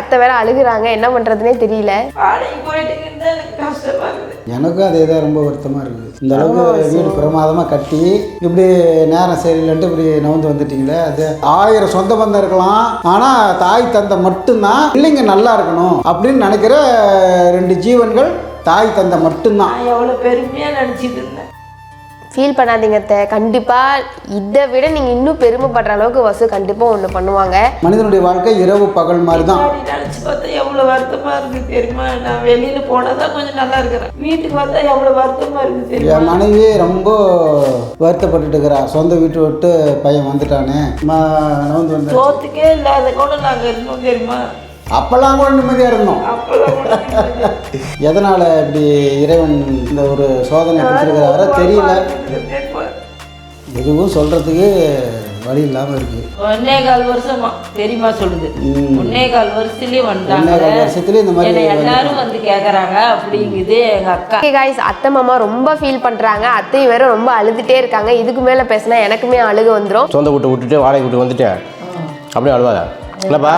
அத்தை வேற அழுகுறாங்க என்ன பண்றதுனே தெரியல. எனக்கும் அதே தான் ரொம்ப வருத்தமாக இருக்குது. இந்த அளவுக்கு வீடு பிரமாதமாக கட்டி இப்படி நேரம் சரியில்லைன்ட்டு இப்படி நவுந்து வந்துட்டீங்களே அது ஆயிரம் சொந்த பந்தம் இருக்கலாம். ஆனால் தாய் தந்தை மட்டும்தான் பிள்ளைங்க நல்லா இருக்கணும் அப்படின்னு நினைக்கிற ரெண்டு ஜீவன்கள் தாய் தந்தை மட்டும்தான். எவ்வளோ பெருமையாக நினச்சிட்டு இருந்தேன். ஃபீல் பண்ணாதீங்க அத்தை. கண்டிப்பா இதை விட நீங்க இன்னும் பெருமைப்படுற அளவுக்கு வசு கண்டிப்பா ஒண்ணு பண்ணுவாங்க. மனிதனுடைய வாழ்க்கை இரவு பகல் மாதிரி தான் நினச்சி பார்த்தா எவ்வளோ வருத்தமாக இருக்குது தெரியுமா? நான் வெளியில் போனால் தான் கொஞ்சம் நல்லா இருக்கிறேன். வீட்டுக்கு வந்தா எவ்வளோ வருத்தமாக இருக்குது தெரியுமா? என் மனைவி ரொம்ப வருத்தப்பட்டுட்டு இருக்கிறா. சொந்த வீட்டு விட்டு பையன் வந்துட்டானே. வந்தேன். சோத்துக்கே இல்லாத கூட நாங்கள் இருந்தோம் தெரியுமா? அப்போல்லாம் கூட நிம்மதியாக இருந்தோம். எதனால் இப்படி இறைவன் இந்த ஒரு சோதனை கொடுத்துருக்கிறாரோ தெரியல. எதுவும் சொல்கிறதுக்கு வழி இல்லாமல் இருக்குது ஒன்னே கால் வருஷமா தெரியுமா சொல்லுது. ஒன்னே கால் வருஷத்துலயே வந்தாங்க. ஒன்னே கால் வருஷத்துலயே இந்த மாதிரி எல்லாரும் வந்து கேக்குறாங்க அப்படிங்குது எங்க அக்கா. காய்ஸ் அத்தை மாமா ரொம்ப ஃபீல் பண்றாங்க. அத்தையும் வேற ரொம்ப அழுதுட்டே இருக்காங்க. இதுக்கு மேல பேசினா எனக்குமே அழுக வந்துரும். சொந்த வீட்டை விட்டுட்டு வாடகை விட்டு வந்துட்டேன். அப்படியே அழுவாத. இல்லைப்பா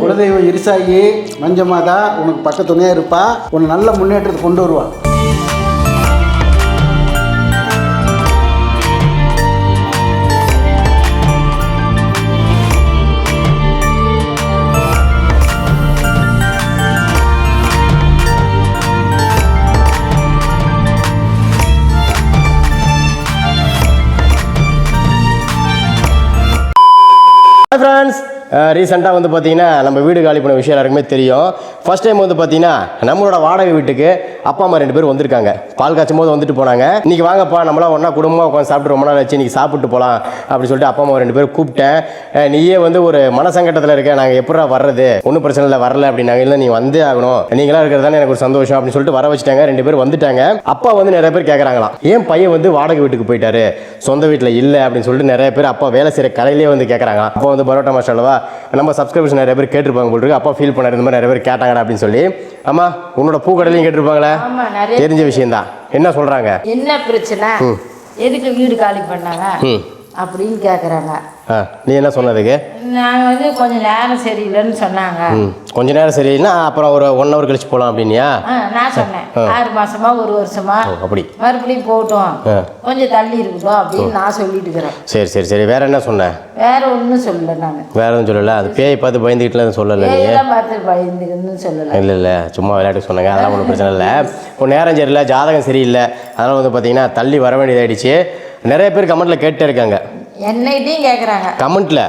குலதெய்வம் இருசாயி மஞ்சமாதா உனக்கு பக்கத்துணையாக இருப்பா. உன்னை நல்ல முன்னேற்றத்தை கொண்டு வருவா. ஹாய் ஃப்ரெண்ட்ஸ் ரீசெண்டாக வந்து பார்த்திங்கன்னா நம்ம வீடு காலி பண்ண விஷயம் எல்லாருக்குமே தெரியும். ஃபர்ஸ்ட் டைம் வந்து பார்த்திங்கன்னா நம்மளோட வாடகை வீட்டுக்கு அப்பா அம்மா ரெண்டு பேர் வந்திருக்காங்க. பால் காய்ச்சும் போது வந்துட்டு போனாங்க. இன்னைக்கு வாங்கப்பா நம்மளாம் ஒன்றா குடும்பமாக உட்காந்து சாப்பிட்டு ரொம்ப நாள் ஆச்சு இன்னைக்கு சாப்பிட்டு போகலாம் அப்படின்னு சொல்லிட்டு அப்பா அம்மா ரெண்டு பேரும் கூப்பிட்டேன். நீயே வந்து ஒரு மனசங்கட்டத்தில் இருக்க நாங்கள் எப்படா வர்றது? ஒன்றும் பிரச்சனை இல்லை வரல அப்படின்னாங்க. இல்லை நீ வந்தே ஆகணும். நீங்களா இருக்கிறது தானே எனக்கு ஒரு சந்தோஷம் அப்படின்னு சொல்லிட்டு வர வச்சுட்டாங்க. ரெண்டு பேர் வந்துட்டாங்க. அப்பா வந்து நிறைய பேர் கேட்குறாங்களாம் ஏன் பையன் வந்து வாடகை வீட்டுக்கு போயிட்டாரு? சொந்த வீட்டில் இல்லை அப்படின்னு சொல்லிட்டு நிறைய பேர் அப்பா வேலை செய்கிற கடையிலேயே வந்து கேட்குறாங்க அப்போ வந்து பரோட்டா மாஸ்டர் அல்லவா? நம்ம சப்ஸ்கிரிப்ஷன் நிறைய பேர் கேட்டிருப்பாங்க போல் இருக்கு. அப்பா ஃபீல் பண்ணார் இந்த மாதிரி நிறைய பேர் கேட்டாங்கடா அப்படின்னு சொல்லி. அம்மா உன்னோட பூ கடையிலையும் கேட்டிருப்பாங்களே நிறைய தெரிஞ்ச விஷயம்தான். என்ன சொல்கிறாங்க என்ன பிரச்சனை? எதுக்கு வீடு காலி பண்ணாங்க? அப்படின்னு கேக்குறாங்க. ஆ நீ என்ன சொன்னதுக்கு நாங்க வந்து கொஞ்சம் நேரம் சரியில்லைன்னு சொன்னாங்க. கொஞ்ச நேரம் சரியில்லைன்னா அப்புறம் ஒரு ஒன் ஹவர் கழிச்சு போகலாம் அப்படின்னியா? நான் சொன்னேன். ஆறு மாசமா ஒரு வருஷமா. அப்படி. மறுபடியும் போகட்டும் ஆ. கொஞ்சம் தள்ளி இருக்கட்டும் அப்படின்னு நான் சொல்லிட்டு இருக்கிறேன். சரி சரி சரி. வேற என்ன சொன்னேன் வேற ஒன்றும் சொல்லல நான். வேற எதுவும் சொல்லல. அது பேய் பார்த்து பயந்துக்கிட்டுலாம் சொல்லலை நீ? இதெல்லாம் பார்த்து பயந்துக்குன்னு சொல்லல. இல்லை இல்லை. சும்மா விளையாட்டு சொன்னாங்க. அதெல்லாம் ஒன்றும் பிரச்சனை இல்லை. இப்போ நேரம் சரியில்லை. ஜாதகம் சரியில்லை. அதனால் வந்து பார்த்தீங்கன்னா தள்ளி வர வேண்டியதாயிடுச்சு. நிறைய பேர் கமெண்ட்டில் கேட்டே இருக்காங்க. என்னைட்டையும் கேட்குறாங்க கமெண்ட்டில்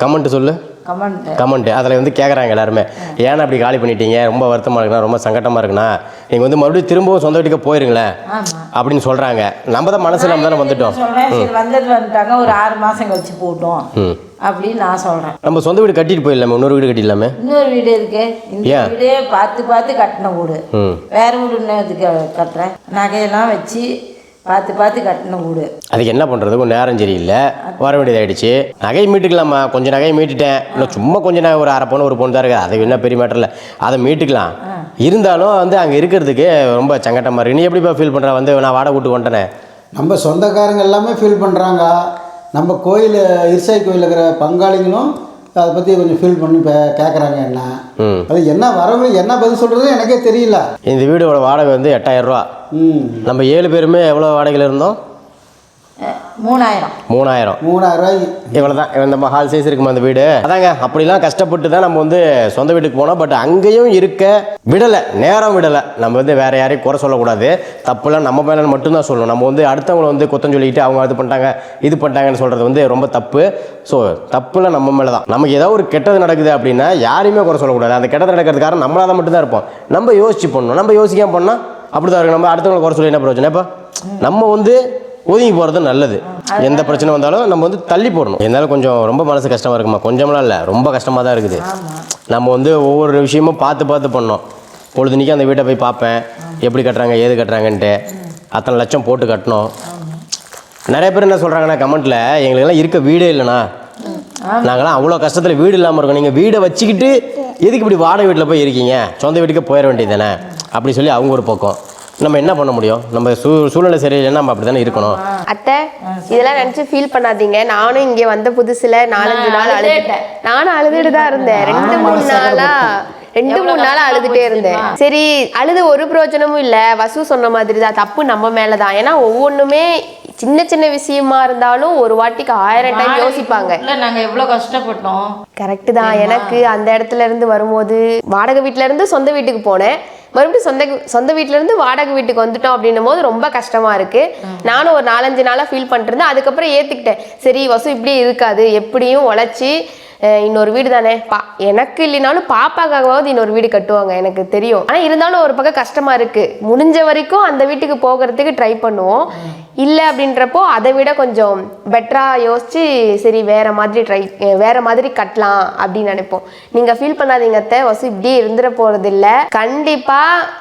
கமெண்ட் சொல்லு. கமெண்ட். கமெண்ட். அதில் வந்து கேட்குறாங்க எல்லாருமே. ஏன்னா அப்படி காலி பண்ணிட்டீங்க? ரொம்ப வருத்தமாக இருக்குண்ணா ரொம்ப சங்கட்டமாக இருக்குண்ணா. நீங்கள் வந்து மறுபடியும் திரும்பவும் சொந்த வீட்டுக்கு போயிருங்களேன் அப்படின்னு சொல்கிறாங்க நம்ம தான் மனசு நம்ம தானே வந்துட்டோம். வந்தது வந்துட்டாங்க ஒரு ஆறு மாசம் கழிச்சு போகட்டும் ம். அப்படின்னு நான் சொல்றேன். நம்ம சொந்த வீடு கட்டிட்டு போயிடலாமே இன்னொரு வீடு கட்டிடலாமே? இன்னொரு வீடு இருக்கு இந்த ஏன்? வீடே பார்த்து பார்த்து கட்டின வீடு. வேற வீடு இன்னதுக்கு கட்டுறேன்? நகையெல்லாம் வச்சு பார்த்து பார்த்து கட்டின வீடு. அதுக்கு என்ன பண்ணுறது கொஞ்சம் நேரம் சரியில்லை. வர வேண்டியதாயிடுச்சு. நகை மீட்டுக்கலாமா? கொஞ்சம் நகையை மீட்டுட்டேன். இல்லை சும்மா கொஞ்சம் நகை ஒரு அரை பவுன் ஒரு பவுன் தான் இருக்குது. அது என்ன பெரிய மேட்டர் இல்லை. அதை மீட்டுக்கலாம். இருந்தாலும் வந்து அங்கே இருக்கிறதுக்கு ரொம்ப சங்கட்டமாக இருக்குது நீ எப்படிப்பா ஃபீல் பண்ணுற வந்து நான் வாடகை விட்டு வந்துட்டேனே. நம்ம சொந்தக்காரங்க எல்லாமே ஃபீல் பண்ணுறாங்க நம்ம கோயில் இருசாய் கோயில் இருக்கிற பங்காளிங்களும் அதை பற்றி கொஞ்சம் ஃபீல் பண்ணி பே கேட்குறாங்க என்ன. அது என்ன வரவு என்ன பதில் சொல்கிறது எனக்கே தெரியல. இந்த வீடோட வாடகை வந்து எட்டாயிரம் ரூபா. ம். நம்ம ஏழு பேருமே எவ்வளோ வாடகையில் இருந்தோம்? மூணாயிரம். மூணாயிரம். மூணாயிரம் ரூபாய். இவ்வளோ தான் நம்ம ஹால் சைஸ் இருக்குமா அந்த வீடு? அதாங்க அப்படிலாம் கஷ்டப்பட்டு தான் நம்ம வந்து சொந்த வீட்டுக்கு போனோம். பட் அங்கேயும் இருக்க விடலை நேரம் விடலை. நம்ம வந்து வேற யாரையும் குறை சொல்லக்கூடாது. தப்புலாம் நம்ம மேலே மட்டும்தான் சொல்லணும். நம்ம வந்து அடுத்தவங்களை வந்து குத்தம் சொல்லிக்கிட்டு அவங்க இது பண்ணிட்டாங்க இது பண்ணிட்டாங்கன்னு சொல்கிறது வந்து ரொம்ப தப்பு. ஸோ தப்புலாம் நம்ம மேலே தான் நமக்கு ஏதோ ஒரு கெட்டது நடக்குது அப்படின்னா யாரையுமே குறை சொல்லக்கூடாது. அந்த கெட்டது நடக்கிறது காரணம் நம்மளாக தான் மட்டும்தான் இருப்போம். நம்ம யோசிச்சு பண்ணணும். நம்ம யோசிக்காம பண்ணால் அப்படி தான் இருக்கும். நம்ம அடுத்தவங்களை குறை சொல்லி என்ன பிரச்சனை இப்போ நம்ம வந்து ஒதுங்கி போகிறது நல்லது. எந்த பிரச்சனை வந்தாலும் நம்ம வந்து தள்ளி போடணும். இருந்தாலும் கொஞ்சம் ரொம்ப மனசு கஷ்டமாக இருக்குமா? கொஞ்சமெல்லாம் இல்லை. ரொம்ப கஷ்டமாக தான் இருக்குது. நம்ம வந்து ஒவ்வொரு விஷயமும் பார்த்து பார்த்து பண்ணோம் பொழுதுனிக்கு அந்த வீட்டை போய் பார்ப்பேன். எப்படி கட்டுறாங்க ஏது கட்டுறாங்கன்ட்டு. அத்தனை லட்சம் போட்டு கட்டணும். நிறைய பேர் என்ன சொல்கிறாங்கன்னா கமெண்ட்டில் எங்களுக்கெல்லாம் இருக்க வீடே இல்லைண்ணா. நாங்களாம் அவ்வளோ கஷ்டத்தில் வீடு இல்லாமல் இருக்கோம். நீங்கள் வீடை வச்சுக்கிட்டு எதுக்கு இப்படி வாடகை வீட்டில் போய் இருக்கீங்க? சொந்த வீட்டுக்கு போயிட வேண்டியது தானே? அப்படி சொல்லி அவங்க ஒரு பக்கம். நம்ம என்ன பண்ண முடியும்? நம்ம சூ சூழ்நிலை சரியில்லைன்னா நம்ம அப்படி தானே இருக்கணும் அத்தை இதெல்லாம் நினைச்சு ஃபீல் பண்ணாதீங்க. நானும் இங்க வந்த புதுசுல நாலஞ்சு நாள் அழுதுட்டேன். நானும் அழுதுட்டு தான் இருந்தேன். ரெண்டு மூணு நாளா ரெண்டு மூணு நாளா அழுதுட்டே இருந்தேன். சரி அழுது ஒரு பிரயோஜனமும் இல்ல. வசு சொன்ன மாதிரி தான். தப்பு நம்ம மேலதான். ஏன்னா ஒவ்வொன்றுமே சின்ன சின்ன விஷயமா இருந்தாலும் ஒரு வாட்டிக்கு ஆயிரம் டைம் யோசிப்பாங்க. இல்ல நாங்க எவ்வளவு கஷ்டப்பட்டோம்? கரெக்டு தான். எனக்கு அந்த இடத்துல இருந்து வரும்போது வாடகை வீட்ல இருந்து சொந்த வீட்டுக்கு போனேன். மறுபடியும் சொந்த சொந்த வீட்டிலேருந்து வாடகை வீட்டுக்கு வந்துட்டோம் அப்படின்னும் போது ரொம்ப கஷ்டமாக இருக்குது நானும் ஒரு நாலஞ்சு நாளாக ஃபீல் பண்ணிட்டு இருந்தேன் அதுக்கப்புறம் ஏற்றுக்கிட்டேன் சரி வசு இப்படி இருக்காது. எப்படியும் உழைச்சி இன்னொரு வீடு தானே. பா எனக்கு இல்லைனாலும் பாப்பாக்காகவாவது இன்னொரு வீடு கட்டுவாங்க எனக்கு தெரியும். ஆனால் இருந்தாலும் ஒரு பக்கம் கஷ்டமாக இருக்குது முடிஞ்ச வரைக்கும் அந்த வீட்டுக்கு போகிறதுக்கு ட்ரை பண்ணுவோம். இல்லை அப்படின்றப்போ அதை விட கொஞ்சம் பெட்டராக யோசித்து சரி வேற மாதிரி ட்ரை வேற மாதிரி கட்டலாம் அப்படின்னு நினைப்போம். நீங்கள் ஃபீல் பண்ணாதீங்க அத்தை. வசு இப்படி இருந்துட போகிறது இல்லை கண்டிப்பாக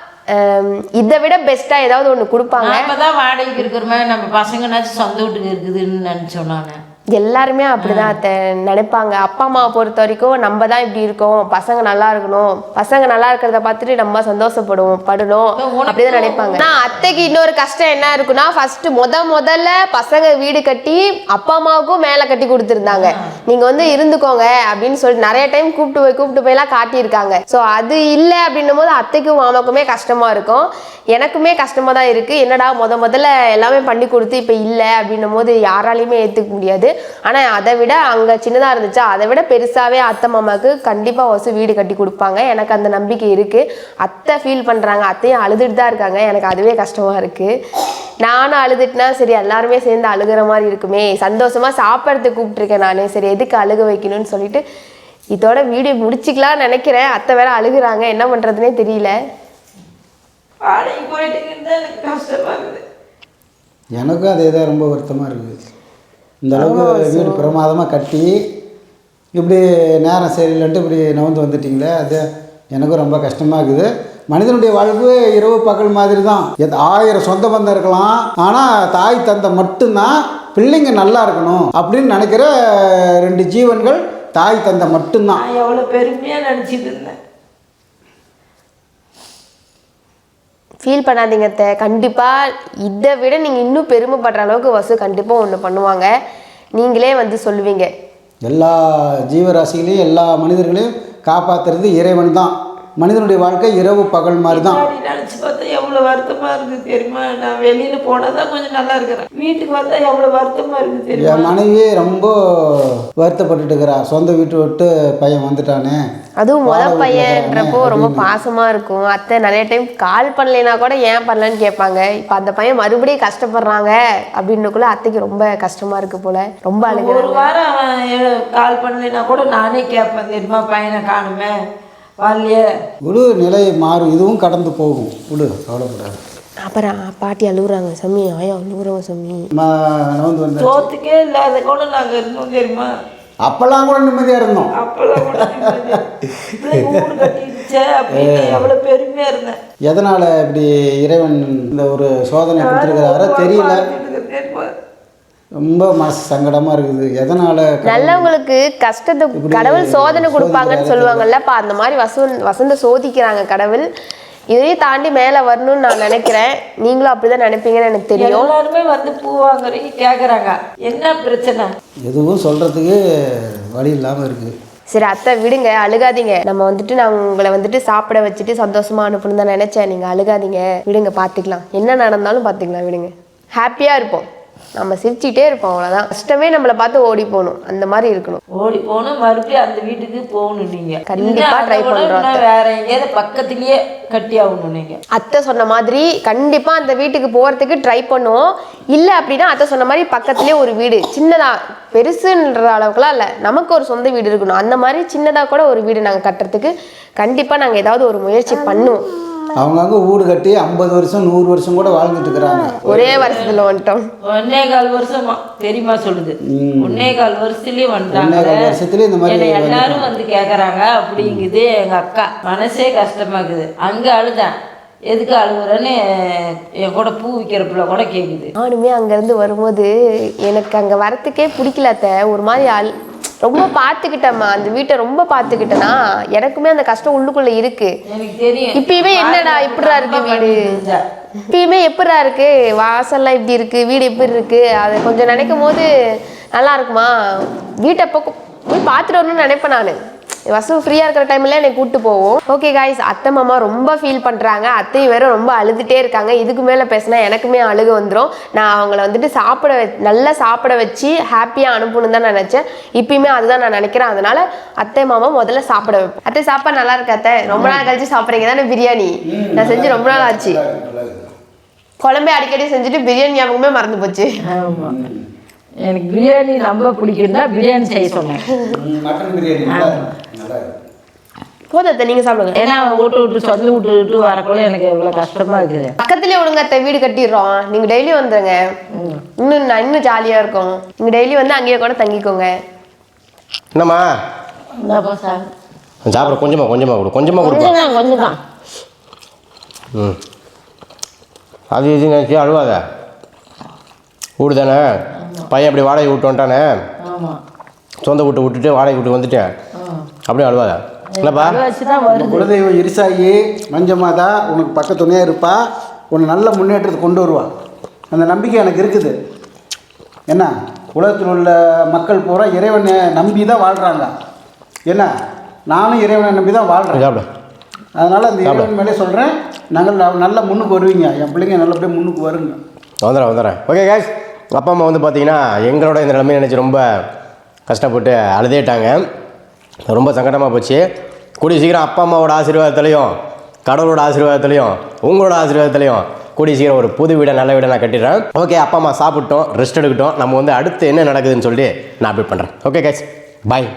இதை விட பெஸ்ட்டாக ஏதாவது ஒன்று கொடுப்பாங்க. நாம தான் வாடகைக்கு மாதிரி நம்ம பசங்கனாச்சும் சொந்த வீட்டுக்கு இருக்குதுன்னு நினச்சோம் நான். எல்லாருமே அப்படிதான் அத்தை நினைப்பாங்க. அப்பா அம்மாவை பொறுத்த வரைக்கும் நம்ம தான் இப்படி இருக்கோம். பசங்க நல்லா இருக்கணும். பசங்க நல்லா இருக்கிறத பார்த்துட்டு நம்ம சந்தோஷப்படுவோம் படணும். அப்படிதான் நினைப்பாங்க. நான் அத்தைக்கு இன்னொரு கஷ்டம் என்ன இருக்குன்னா ஃபர்ஸ்ட் முத முதல்ல பசங்க வீடு கட்டி அப்பா அம்மாவுக்கும் மேலே கட்டி கொடுத்துருந்தாங்க. நீங்க வந்து இருந்துக்கோங்க அப்படின்னு சொல்லிட்டு நிறைய டைம் கூப்பிட்டு போய் கூப்பிட்டு போய்லாம் காட்டியிருக்காங்க. ஸோ அது இல்லை அப்படின்னும் போது அத்தைக்கும் மாமாக்குமே கஷ்டமா இருக்கும். எனக்குமே கஷ்டமா தான் இருக்கு. என்னடா முத முதல்ல எல்லாமே பண்ணி கொடுத்து இப்போ இல்லை அப்படின்னும் போது யாராலையுமே ஏற்றுக்க முடியாது. ஆனால் அதை விட அங்கே சின்னதாக இருந்துச்சா அதை விட பெருசாகவே அத்தை மாமாவுக்கு கண்டிப்பாக வசு வீடு கட்டி கொடுப்பாங்க. எனக்கு அந்த நம்பிக்கை இருக்குது அத்தை ஃபீல் பண்ணுறாங்க அத்தையும் அழுதுட்டு தான் இருக்காங்க. எனக்கு அதுவே கஷ்டமாக இருக்குது நானும் அழுதுட்டுனா சரி எல்லாருமே சேர்ந்து அழுகிற மாதிரி இருக்குமே. சந்தோஷமாக சாப்பிட்றதுக்கு கூப்பிட்டுருக்கேன் நான். சரி எதுக்கு அழுக வைக்கணும்னு சொல்லிட்டு இதோட வீடியோ முடிச்சுக்கலாம்னு நினைக்கிறேன். அத்தை வேற அழுகுறாங்க. என்ன பண்ணுறதுனே தெரியல. எனக்கும் அதே தான் ரொம்ப வருத்தமாக இருக்குது. இந்த அளவுக்கு வீடு பிரமாதமாக கட்டி இப்படி நேரம் சரியில்லைன்ட்டு இப்படி நவுந்து வந்துட்டீங்களே அது எனக்கும் ரொம்ப கஷ்டமாக இருக்குது. மனிதனுடைய வாழ்வு இரவு பகல் மாதிரி தான் எத்- ஆயிரம் சொந்த பந்தம் இருக்கலாம். ஆனால் தாய் தந்தை மட்டும்தான் பிள்ளைங்க நல்லா இருக்கணும் அப்படின்னு நினைக்கிற ரெண்டு ஜீவன்கள் தாய் தந்தை மட்டும்தான். நான் எவ்வளவு பெருமையா நினைச்சிட்டு இருந்தேன். ஃபீல் பண்ணாதீங்க அத்தை. கண்டிப்பாக இதை விட நீங்கள் இன்னும் பெருமைப்படுற அளவுக்கு வசு கண்டிப்பாக ஒன்று பண்ணுவாங்க. நீங்களே வந்து சொல்லுவீங்க. எல்லா ஜீவராசிகளையும் எல்லா மனிதர்களையும் காப்பாற்றுறது இறைவன் தான். மனிதனுடைய வாழ்க்கை இரவு பகல் மாதிரி தான் நினைச்சு பார்த்தா எவ்வளவு வருத்தமா இருக்கு தெரியுமா? நான் வெளியில போனாதான் கொஞ்சம் நல்லா இருக்கிறேன். வீட்டுக்கு வந்தா எவ்வளவு வருத்தமா இருக்கு தெரியுமா? என் மனைவி ரொம்ப வருத்தப்பட்டுட்டு இருக்கிறா. சொந்த வீட்டு விட்டு பையன் வந்துட்டானே. அதுவும் முத பையன்றப்போ ரொம்ப. பாசமா இருக்கும். அத்தை நிறைய டைம் கால் பண்ணலைனா கூட ஏன் பண்ணலன்னு கேட்பாங்க. இப்போ அந்த பையன் மறுபடியும் கஷ்டப்படுறாங்க அப்படின்னுக்குள்ள அத்தைக்கு ரொம்ப கஷ்டமா இருக்கு போல. ரொம்ப அழுகுறாங்க. ஒரு வாரம் கால் பண்ணலைன்னா கூட நானே கேட்பேன் தெரியுமா? பையனை காணுமே. வரலையே விடு நிலை மாறும் இதுவும் கடந்து போகும். விடு கவலைப்படாது. அப்புறம் பாட்டி அழுகுறாங்க. சாமி ஆயா அழுகுறாங்க சாமி நவந்து வந்தேன். சோத்துக்கே இல்லாத கூட நாங்க இருந்தோம் தெரியுமா? அப்போல்லாம் கூட நிம்மதியாக இருந்தோம். அப்பெல்லாம் கூட நிம்மதியா. பிள்ளைங்க வீடு கட்டிடுச்சே அப்படின்னு எவ்வளவு பெருமையா இருந்தேன். எதனால் இப்படி இறைவன் இந்த ஒரு சோதனை கொடுத்துருக்கிறாரோ தெரியல? ரொம்ப மனசு சங்கடமாக இருக்குது. எதனால் நல்லவங்களுக்கு கஷ்டத்தை கடவுள் சோதனை கொடுப்பாங்கன்னு சொல்லுவாங்கல்ல அப்ப அந்த மாதிரி வசந்த் வசந்த சோதிக்கிறாங்க கடவுள். இதையும் தாண்டி மேலே வரணும்னு நான் நினைக்கிறேன். நீங்களும் அப்படிதான் நினைப்பீங்கன்னு எனக்கு தெரியும். எல்லாருமே வந்து பூ வாங்குறீங்க கேக்குறாங்க. என்ன பிரச்சனை? எதுவும் சொல்கிறதுக்கு வழி இல்லாமல் இருக்குது சரி அத்தை விடுங்க அழுகாதீங்க. நம்ம வந்துட்டு நான் உங்களை வந்துட்டு சாப்பிட வச்சுட்டு சந்தோஷமா அனுப்பணும் தான் நினைச்சேன். நீங்க அழுகாதீங்க. விடுங்க பார்த்துக்கலாம் என்ன நடந்தாலும் பார்த்துக்கலாம் விடுங்க. ஹாப்பியா இருப்போம். நம்ம சிரிச்சுக்கிட்டே இருப்போம் அவ்வளோதான் கஷ்டமே நம்மளை பார்த்து ஓடி போகணும். அந்த மாதிரி இருக்கணும். ஓடி போகணும் மறுபடியும் அந்த வீட்டுக்கு போகணும் நீங்க. கண்டிப்பா இல்ல, அதை try கூட பண்றோம் இன்னும் வேற எங்கேயாவது பக்கத்துலயே கட்டி ஆகணும் நீங்க. அத்தை சொன்ன மாதிரி கண்டிப்பா அந்த வீட்டுக்கு போறதுக்கு ட்ரை பண்ணுவோம். இல்லை அப்படின்னா அத்தை சொன்ன மாதிரி பக்கத்துலேயே ஒரு வீடு சின்னதா பெருசுன்ற அளவுக்குலாம் இல்லை. நமக்கு ஒரு சொந்த வீடு இருக்கணும். அந்த மாதிரி சின்னதா கூட ஒரு வீடு நாங்கள் கட்டுறதுக்கு கண்டிப்பா நாங்கள் ஏதாவது ஒரு முயற்சி பண்ணுவோம். அவங்கவுங்க வீடு கட்டி ஐம்பது வருஷம் நூறு வருஷம் கூட வாழ்ந்துட்டு இருக்கிறாங்க. ஒரே வருஷத்துல வந்துட்டோம். ஒன்னே கால் வருஷமா தெரியுமா சொல்லுது? ஒன்னே கால் வருஷத்துலயே ஒன்றே வந்தாங்க கால் வருஷத்துலேயே இந்த மாதிரி எல்லாரும் வந்து கேக்குறாங்க அப்படிங்குது எங்க அக்கா. மனசே கஷ்டமா இருக்குது அங்க அழுதேன். எதுக்கு அழுகுறேன்னு என் கூட பூ விற்கிற பிள்ளை கூட கேக்குது. நானுமே அங்கேருந்து வரும்போது எனக்கு அங்கே வரத்துக்கே பிடிக்கல ஒரு மாதிரி அல் ரொம்ப பார்த்துக்கிட்டேம்மா. அந்த வீட்டை ரொம்ப பார்த்துக்கிட்டேனா எனக்குமே அந்த கஷ்டம் உள்ளுக்குள்ள இருக்கு. இப்பயுமே என்னடா இப்படிடா இருக்கு வீடு? இப்பயுமே எப்படிடா இருக்கு? வாசல்லாம் இப்படி இருக்கு? வீடு எப்படி இருக்கு? அதை கொஞ்சம் நினைக்கும் போது நல்லா இருக்குமா? வீட்டை பக்கம் போய் பார்த்துட்டு வரணும்னு நினைப்பேன் நான். வசு ஃப்ரீயாக இருக்கிற டைம்ல என்னை கூப்பிட்டு போவோம். ஓகே காய்ஸ் அத்தை மாமா ரொம்ப ஃபீல் பண்ணுறாங்க அத்தையும் வேற ரொம்ப அழுதுகிட்டே இருக்காங்க. இதுக்கு மேலே பேசினா எனக்குமே அழுக வந்துடும் நான் அவங்கள வந்துட்டு சாப்பிட வ- நல்லா சாப்பிட வச்சு ஹாப்பியாக அனுப்பணும்னு தான் நினச்சேன். இப்பயுமே அதுதான் நான் நினைக்கிறேன். அதனால அத்தை மாமா முதல்ல சாப்பிட வைப்பேன் அத்தை சாப்பாடு நல்லா இருக்கு அத்தை? ரொம்ப நாள் கழிச்சு சாப்பிட்றீங்க. தானே பிரியாணி. நான் செஞ்சு ரொம்ப நாள் ஆச்சு. குழம்பே அடிக்கடி செஞ்சுட்டு பிரியாணி ஞாபகமே மறந்து போச்சு. எனக்கு பிரியாணி ரொம்ப பிடிக்கும் பிரியாணி செய்ய சொன்னேன். அத்தை நீங்க சாப்பிடுங்க. ஏன்னா விட்டு விட்டு சொந்த விட்டு விட்டு வரக்குள்ள எனக்கு இவ்வளோ கஷ்டமா இருக்குது. பக்கத்துலயே விடுங்க அத்தை வீடு கட்டிடுறோம். நீங்க டெய்லி வந்துருங்க. இன்னும் நான் இன்னும் ஜாலியா இருக்கும். நீங்க டெய்லி வந்து அங்கேயே கூட தங்கிக்கோங்க. என்னம்மா? இந்தாப்பா சார். சாப்பிட கொஞ்சமா கொஞ்சமா கொடு கொஞ்சமா கொடுப்பா. கொஞ்சம் தான் கொஞ்சம் தான். ம். அது இது நினச்சி அழுவாத. வீடு தானே? பையன் அப்படி வாடகை விட்டு வந்துட்டானே? ஆமாம் சொந்த வீட்டை விட்டுட்டு வாடகை விட்டு வந்துட்டேன். அப்படியே அழுவாத. இல்லைப்பா. குலதெய்வம் இருசாயி மஞ்சமாதா உனக்கு பக்கத்துணையாக இருப்பா. உன்னை நல்ல முன்னேற்றத்தை கொண்டு வருவா. அந்த நம்பிக்கை எனக்கு இருக்குது. என்ன? உலகத்தில் உள்ள மக்கள் பூரா இறைவனை நம்பி தான் வாழ்கிறாங்க என்ன? நானும் இறைவனை நம்பி தான் வாழ்கிறேன் அதனால் அந்த இறைவன் மேலே சொல்கிறேன் நாங்கள் நல்ல முன்னுக்கு வருவீங்க. என் பிள்ளைங்க நல்லபடியாக முன்னுக்கு வருங்க. வந்துடுறேன் வந்துடுறேன். ஓகே கேஸ் அப்பா அம்மா வந்து பார்த்தீங்கன்னா எங்களோட இந்த நிலைமை நினச்சி ரொம்ப கஷ்டப்பட்டு அழுதேட்டாங்க. ரொம்ப சங்கடமாக போச்சு. கூடிய சீக்கிரம் அப்பா அம்மாவோட ஆசீர்வாதத்துலையும் கடவுளோட ஆசீர்வாதத்துலையும் உங்களோட ஆசீர்வாதத்துலையும் கூடிய சீக்கிரம் ஒரு புது வீடை நல்ல வீடை நான் கட்டிடுறேன். ஓகே அப்பா அம்மா சாப்பிட்டோம் ரெஸ்ட் எடுக்கட்டும். நம்ம வந்து அடுத்து என்ன நடக்குதுன்னு சொல்லி நான் அப்டேட் பண்ணுறேன் ஓகே கேஸ் பாய்